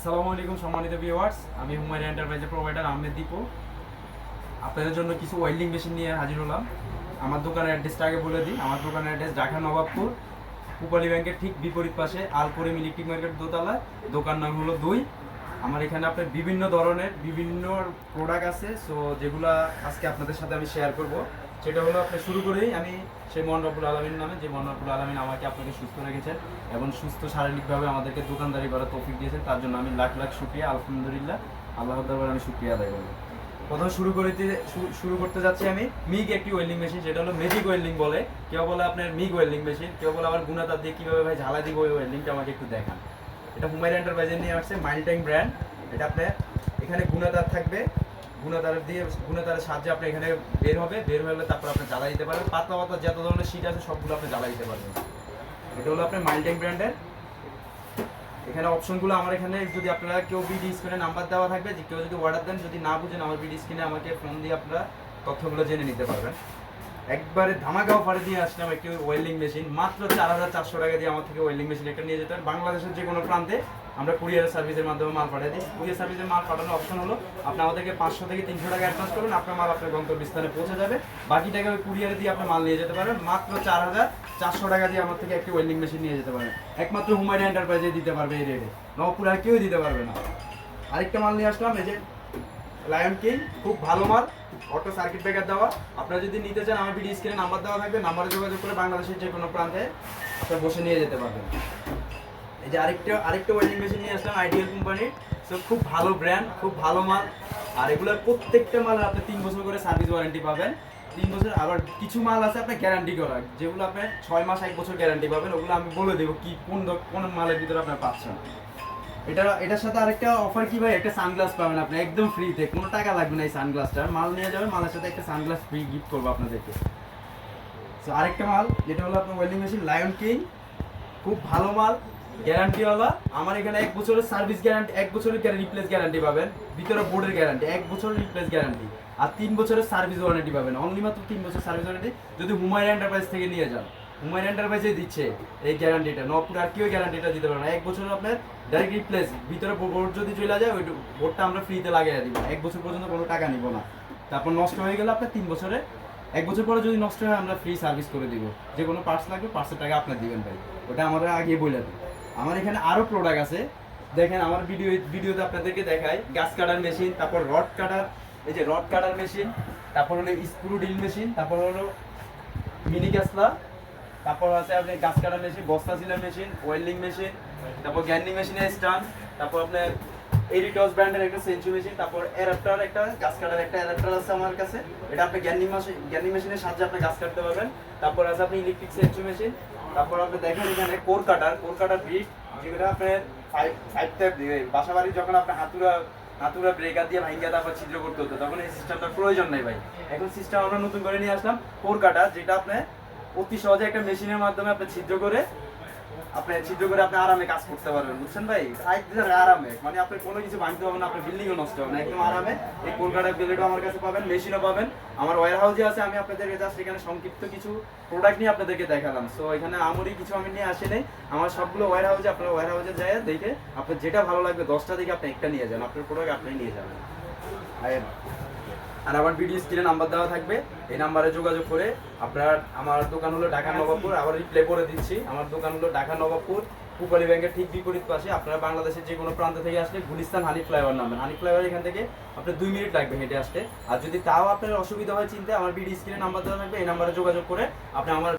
আসসালামু আলাইকুম সম্মানিত ভিউয়ার্স আমি হুমায়ুন এন্টারপ্রাইজের প্রোভাইডার আহমেদ দীপু। আপনাদের জন্য কিছু ওয়েল্ডিং মেশিন নিয়ে হাজির হলাম। আমার দোকানের অ্যাড্রেসটা আগে বলে দিই। আমার দোকানের অ্যাড্রেস ঢাকা নবাবপুর পুপালি ব্যাংকের ঠিক বিপরীত পাশে আলপুরিম ইলেকট্রিক মার্কেট দোতলায় দোকান নাম হলো দুই। আমার এখানে আপনার বিভিন্ন ধরনের বিভিন্ন প্রোডাক্ট আছে। সো যেগুলো আজকে আপনাদের সাথে আমি শেয়ার করব। সেটা হলো আপনি শুরু করেই আমি সেই রব্বুল আলমিন নামে, যে রব্বুল আলমিন আমাকে আপনাকে সুস্থ রেখেছেন এবং সুস্থ শারীরিকভাবে আমাদেরকে দোকানদারি করার তৌফিক দিয়েছেন, তার জন্য আমি লাখ লাখ শুক্রিয়া, আলহামদুলিল্লাহ। আল্লাহর দরবারে আমি শুক্রিয়া আদায় করব। প্রথমে শুরু করতে শুরু করতে যাচ্ছি আমি মিগ একটি ওয়েল্ডিং মেশিন, সেটা হলো ম্যাজিক ওয়েল্ডিং বলে। কেউ বলে আপনার মিগ ওয়েল্ডিং মেশিন, কেউ বলে আবার গুণাতার দিয়ে কীভাবে ভাই ঝালা দিব ওই ওয়েল্ডিংটা আমাকে একটু দেখান। এটা হুমায়ুন এন্টারপ্রাইজের নিয়ে আসছে মাইল টাইম ব্র্যান্ড এটা আপনার এখানে গুণাতার থাকবে গুণাতার দিয়ে গুণাতারের সাহায্যে আপনি এখানে বের হবে, বের হলে তারপর আপনি জ্বালাই দিতে পারবেন। পাতলা পাতলা যত ধরনের শীট আছে সবগুলো আপনি জ্বালা দিতে পারবেন। এটা হলো আপনার মাইল টাইম ব্র্যান্ডের এখানে অপশনগুলো আমার এখানে, যদি আপনারা কেউ বিডি স্ক্রিনে নাম্বার দেওয়া থাকবে, যে কেউ যদি অর্ডার দেন, যদি না বুঝেন আমার বিডি স্ক্রিনে আমাকে ফোন দিয়ে আপনারা তথ্যগুলো জেনে নিতে পারবেন। একবারে ধামাকা অফারে দিয়ে আসলাম একটি ওয়েল্ডিং মেশিন মাত্র চার হাজার চারশো টাকা দিয়ে আমার থেকে ওয়েল্ডিং মেশিন একটা নিয়ে যেতে পারেন। বাংলাদেশের যে কোনো প্রান্তে আমরা কুরিয়ার সার্ভিসের মাধ্যমে মাল পাঠিয়ে দিই। কুরিয়ার সার্ভিসের মাল পাঠানোর অপশন হলো, আপনি আমাদেরকে পাঁচশো থেকে তিনশো টাকা অ্যাডভান্স করুন, আপনার মাল আপনার গন্তব্যস্থানে পৌঁছে যাবে। বাকি টাকা ওই কুরিয়ারে দিয়ে আপনি মাল নিয়ে যেতে পারবেন মাত্র চার হাজার চারশো টাকা দিয়ে আমার থেকে একটি ওয়েল্ডিং মেশিন নিয়ে যেতে পারেন। একমাত্র হুমায়ুন এন্টারপ্রাইজে দিতে পারবে এই রেটে নবপুর আর কেউ দিতে পারবে না। আরেকটা মাল নিয়ে আসলাম, এই যে লায়ন কিং খুব ভালো মাল। অটো সার্কিট ব্রেকার দেওয়া। আপনারা যদি নিতে চান, আমার ভিডিও স্ক্রিনে নাম্বার দেওয়া থাকবে। নাম্বারে যোগাযোগ করে বাংলাদেশের যে কোনো প্রান্তে বসে নিয়ে যেতে পারবেন। এই যে আরেকটা আরেকটা ওয়েল্ডিং মেশিন নিয়ে আসলাম আইডিয়াল কোম্পানির তো খুব ভালো ব্র্যান্ড খুব ভালো মাল। আর এগুলোর প্রত্যেকটা মাল আপনি তিন বছর করে সার্ভিস ওয়ারেন্টি পাবেন। তিন বছর, আবার কিছু মাল আছে আপনার গ্যারান্টি করা যেগুলো আপনি ছয় মাস, এক বছর গ্যারান্টি পাবেন। ওগুলো আমি বলে দেবো কি, কোন কোন মালের ভিতরে আপনার পাচ্ছেন। এটা, এটার সাথে আরেকটা অফার কি ভাই? একটা সানগ্লাস পাবেন আপনি, একদম ফ্রিতে কোনো টাকা লাগবে না এই সানগ্লাসটা মাল নিয়ে যাবেন, মালের সাথে একটা সানগ্লাস ফ্রি গিফট করব আপনাদেরকে। তো আরেকটা মাল, যেটা হলো আপনার ওয়েল্ডিং মেশিন লায়ন কিং খুব ভালো মাল। গ্যারান্টিওয়ালা আমার এখানে এক বছরের সার্ভিস গ্যারান্টি, এক বছরের রিপ্লেস গ্যারান্টি পাবেন। ভিতরে বোর্ডের গ্যারান্টি এক বছরের রিপ্লেস গ্যারান্টি আর তিন বছরের সার্ভিস ওয়ারেন্টি পাবেন। অনলি মাত্র তিন বছর সার্ভিস ওয়ারেন্টি যদি হুমায়ুন এন্টারপ্রাইজ থেকে নিয়ে যান। হুমায়ুন এন্টারপ্রাইজে দিচ্ছে এই গ্যারান্টিটা নপুর আর কেউ গ্যারান্টিটা দিতে পারবে না। এক বছর আপনার ডাইরেক্ট রিপ্লেস ভিতরে বোর্ড যদি চলে যায়, ওই বোর্ডটা আমরা ফ্রিতে লাগিয়ে দিব। এক বছর পর্যন্ত কোনো টাকা নিব না। তারপর নষ্ট হয়ে গেলে আপনার তিন বছরে, এক বছর পরে যদি নষ্ট হয়, আমরা ফ্রি সার্ভিস করে দিব। যে কোনো পার্টস লাগবে পার্টসের টাকা আপনার দিবেন ভাই। ওটা আমরা আগে বলে দিই। আমার এখানে আরও প্রোডাক্ট আছে। দেখেন, আমার ভিডিও ভিডিওতে আপনাদেরকে দেখাই। গাছ কাটার মেশিন তারপর রড কাটার এই যে রড কাটার মেশিন তারপর হলো স্ক্রু ড্রিল মেশিন তারপর হলো মিনি গ্যাসলা তারপর আছে আপনি গাছ কাটার মেশিন বস্তা সিলার মেশিন ওয়েল্ডিং মেশিন তারপর গ্যান্ডিং মেশিনের স্টান তারপর আপনার এরিটস ব্র্যান্ডের একটা সেঞ্চুরি মেশিন তারপর অ্যাডাপ্টার একটা, গাছ কাটার একটা অ্যাডাপ্টার আছে আমার কাছে। এটা আপনি গ্যান্ডিং মেশিন গ্যান্ডিং মেশিনের সাহায্যে আপনি গাছ কাটতে পারবেন। তারপর আছে আপনি ইলেকট্রিক সেঞ্চুরি মেশিন তারপর আপনি দেখেন এখানে core cutter core cutter bit যেটা আপনার ফাইভ ফাইভ টাইপ বাসা বাড়ি যখন আপনি হাতুরা হাতুরা ব্রেকার দিয়ে ভাঙ্গা, তারপর ছিদ্র করতে হতো, তখন এই সিস্টেমটার প্রয়োজন নেই ভাই। এখন সিস্টেম আমরা নতুন করে নিয়ে আসলাম কোর কাটার যেটা আপনি অতি সহজে একটা মেশিনের মাধ্যমে আপনি ছিদ্র করে আপনি ছিদ্র করে আপনি আরামে কাজ করতে পারবেন, বুঝছেন ভাই? একদম আরামে। মানে আপনি কোনো কিছু ভাঙতে হবে না, আপনার বিল্ডিংও নষ্ট হবে না, একদম আরামে। এই কলকাতার ব্লেডও আমার কাছে পাবেন মেশিনও পাবেন। আমার ওয়ার হাউসে আছে, আমি আপনাদেরকে জাস্ট এখানে সংক্ষিপ্ত কিছু প্রোডাক্ট নিয়ে আপনাদেরকে দেখালাম। সো এখানে আমরি কিছু আমি নিয়ে আসি নাই আমার সবগুলো ওয়ার হাউসে আপনার ওয়ার হাউসে যায় দেখে আপনার যেটা ভালো লাগবে, দশটা দিকে আপনি একটা নিয়ে যান। আপনার প্রোডাক্ট আপনি নিয়ে যাবেন। আর আমার ভিডিও স্ক্রিনে নাম্বার দেওয়া থাকবে, এই নাম্বারে যোগাযোগ করে আপনার, আমার দোকান হলো ঢাকা নবাবপুর, আবার রিপ্লে করে দিচ্ছি। আমার দোকান হলো ঢাকা নবাবপুর, পুপালি ব্যাংকের ঠিক বিপরীত পাশে। আপনারা বাংলাদেশের যে কোনো প্রান্ত থেকে আসলে গুলিস্তান হানি ফ্লাইওভার নামবেন। হানি ফ্লাইওভার এখান থেকে আপনার দুই মিনিট লাগবে হেঁটে আসতে। আর যদি তাও আপনার অসুবিধা হয় চিন্তা, আমার ভিডিও স্ক্রিনে নাম্বার দেওয়া থাকবে, এই নাম্বারে যোগাযোগ করে আপনি আমার